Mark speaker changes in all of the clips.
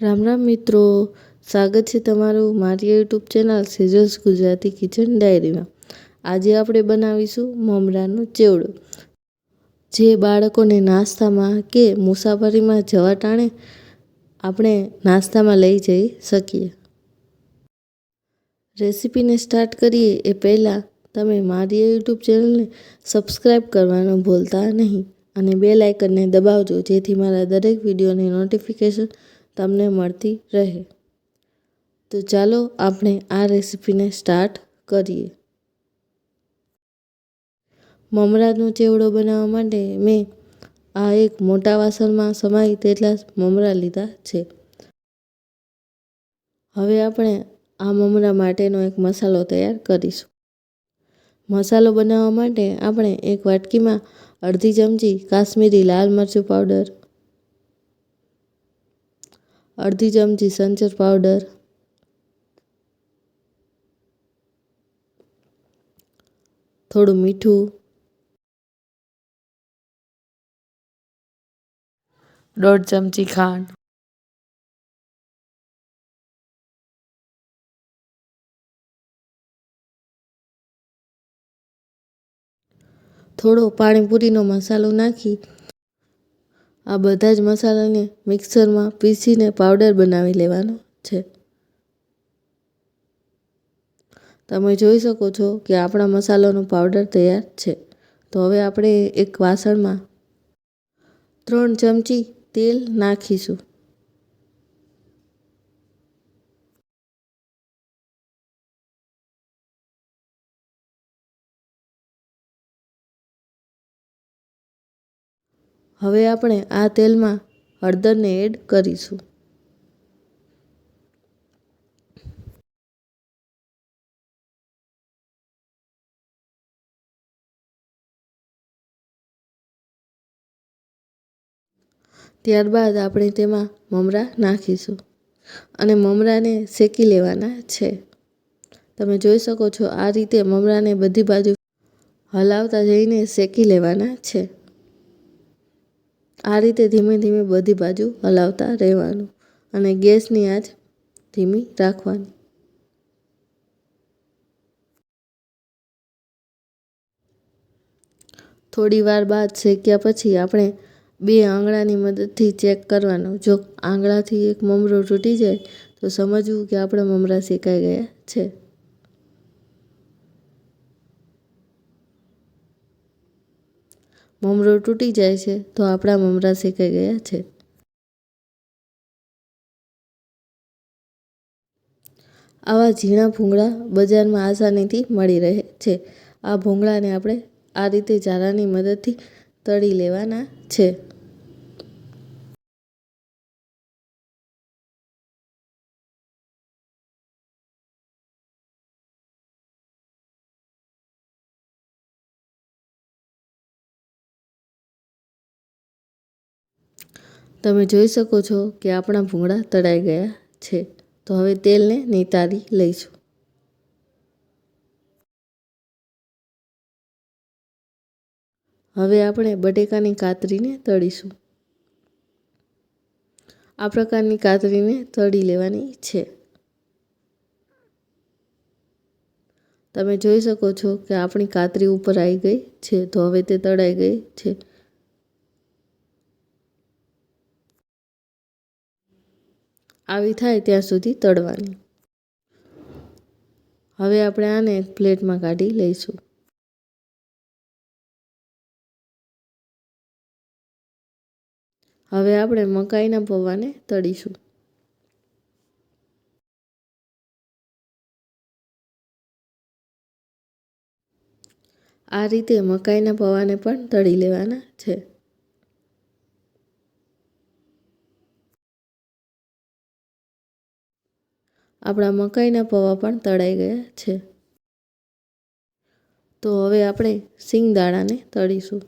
Speaker 1: રામ રામ મિત્રો, સ્વાગત છે તમારું મારી YouTube channel sizzles Gujarati kitchen ડાયરીમાં. આજે આપણે બનાવીશું મમરાનું ચેવડું. જે બાળકોને નાસ્તામાં કે મુસાફરીમાં જવા ટાણે આપણે નાસ્તામાં લઈ જઈ શકીએ. રેસીપીને સ્ટાર્ટ કરીએ એ પહેલાં તમે મારી યુટ્યુબ ચેનલને સબસ્ક્રાઈબ કરવાનું ભૂલતા નહીં અને બે લાઇકનને દબાવજો, જેથી મારા દરેક વિડીયોની નોટિફિકેશન તમને મળતી રહે. તો ચાલો આપણે આ રેસીપીને સ્ટાર્ટ કરીએ. મમરાનો ચેવડો બનાવવા માટે મેં આ એક મોટા વાસણમાં સમાય તેટલા મમરા લીધા છે. હવે આપણે આ મમરા માટેનો એક મસાલો તૈયાર કરીશું. મસાલો બનાવવા માટે આપણે એક વાટકીમાં અડધી ચમચી કાશ્મીરી લાલ મરચું પાવડર અડધી ચમચી સંચર પાવડર થોડું મીઠું દોઢ ચમચી ખાંડ થોડો પાણીપુરીનો મસાલો નાખી આ બધા જ મસાલાને મિક્સરમાં પીસીને પાવડર બનાવી લેવાનો છે. તમે જોઈ શકો છો કે આપણા મસાલાનો પાવડર તૈયાર છે. તો હવે આપણે એક વાસણમાં ત્રણ ચમચી તેલ નાખીશું. હવે આપણે આ તેલમાં હળદરને એડ કરીશું. ત્યારબાદ આપણે તેમાં મમરા નાખીશું અને મમરાને શેકી લેવાના છે. તમે જોઈ શકો છો આ રીતે મમરાને બધી બાજુ હલાવતા જઈને શેકી લેવાના છે. આ રીતે ધીમે ધીમે બધી બાજુ હલાવતા રહેવાનું અને ગેસની આંચ ધીમી રાખવાની. થોડી વાર બાદ શેક્યા પછી આપણે બે આંગળાની મદદથી ચેક કરવાનું. જો આંગળાથી એક મમરો તૂટી જાય તો સમજવું કે આપણા મમરા શેકાઈ ગયા છે. મમરો તૂટી જાય છે તો આપણા મમરા શેકાઈ ગયા છે. આવા ઝીણા ભૂંગળા બજારમાં આસાનીથી મળી રહે છે. આ ભૂંગળાને આપણે આ રીતે ઝારાની મદદથી તળી લેવાના છે. તમે જોઈ શકો છો કે આપણા ભૂંગળા તળાઈ ગયા છે. તો હવે તેલને નિતારી લઈશું. હવે આપણે બટેકાની કાતરીને તળીશું. આ પ્રકારની કાતરીને તળી લેવાની છે. તમે જોઈ શકો છો કે આપણી કાતરી ઉપર આવી ગઈ છે. તો હવે તે તળાઈ ગઈ છે. આવી થાય ત્યાં સુધી તળવાની. હવે આપણે આને એક પ્લેટમાં કાઢી લઈશું. હવે આપણે મકાઈના પૌવાને તળીશું. આ રીતે મકાઈના પૌવાને પણ તળી લેવાના છે. આપણા મકાઈના પૌવા પણ તળાઈ ગયા છે. તો હવે આપણે સિંગદાણાને તળીશું.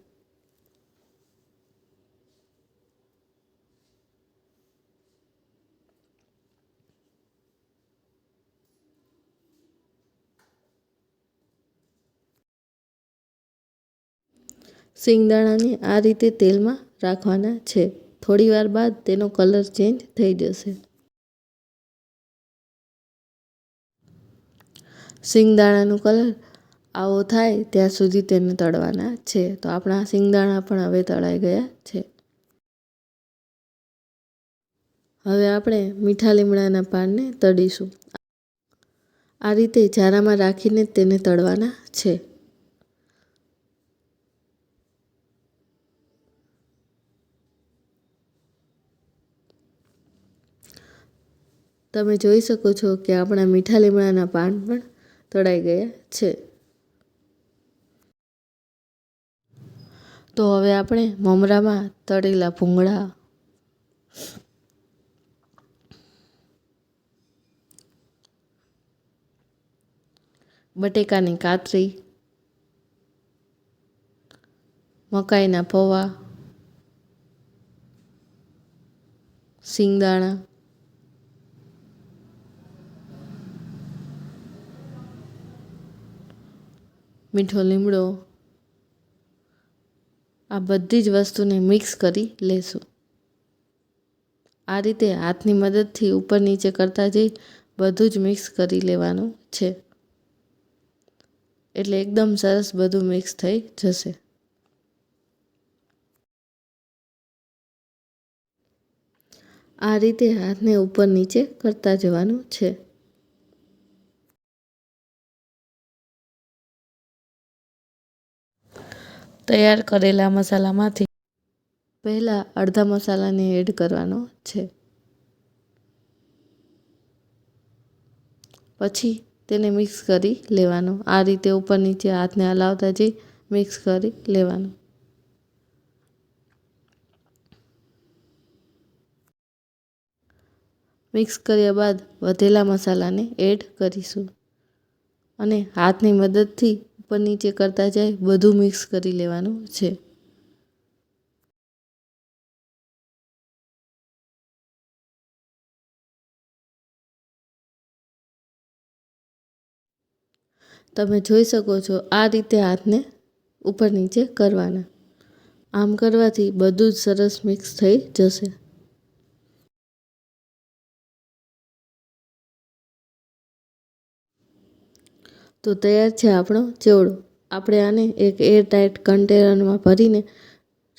Speaker 1: સિંગદાણાને આ રીતે તેલમાં રાખવાના છે. થોડી વાર બાદ તેનો કલર ચેન્જ થઈ જશે. સિંગદાણાનો કલર આવો થાય ત્યાં સુધી તેને તળવાના છે. તો આપણા સિંગદાણા પણ હવે તળાઈ ગયા છે. હવે આપણે મીઠા લીમડાના પાનને તળીશું. આ રીતે જારામાં રાખીને તેને તળવાના છે. તમે જોઈ શકો છો કે આપણા મીઠા લીમડાના પાન પણ તળાઈ ગયા છે. તો હવે આપણે મમરામાં તળેલા ભૂંગળા બટેકાની કાતરી મકાઈના પૌવા સિંગદાણા મીઠો લીમડો, આ બધી જ વસ્તુને મિક્સ કરી લેશું. આ રીતે હાથની મદદથી ઉપર નીચે કરતા જઈ બધું જ મિક્સ કરી લેવાનું છે. એટલે એકદમ સરસ બધું મિક્સ થઈ જશે. આ રીતે હાથને ઉપર નીચે કરતા જવાનું છે. તૈયાર કરેલા મસાલામાંથી પહેલાં અડધા મસાલાને એડ કરવાનો છે. પછી તેને મિક્સ કરી લેવાનો. આ રીતે ઉપર નીચે હાથને હલાવતા જઈ મિક્સ કરી લેવાનું. મિક્સ કર્યા બાદ વધેલા મસાલાને એડ કરીશું. અને હાથની મદદથી ઉપર નીચે કરતા જાય બધું મિક્સ કરી લેવાનું છે. તમે જોઈ શકો છો આ રીતે હાથને ઉપર નીચે કરવાના. આમ કરવાથી બધું જ સરસ મિક્સ થઈ જશે. તો તૈયાર છે આપણો ચેવડો. આપણે આને એક એર ટાઈટ કન્ટેનરમાં ભરીને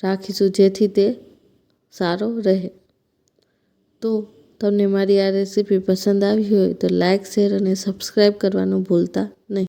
Speaker 1: રાખીશું જેથી તે સારો રહે. તો તમને મારી આ રેસીપી પસંદ આવી હોય તો લાઇક શેર અને સબસ્ક્રાઈબ કરવાનું ભૂલતા નહીં.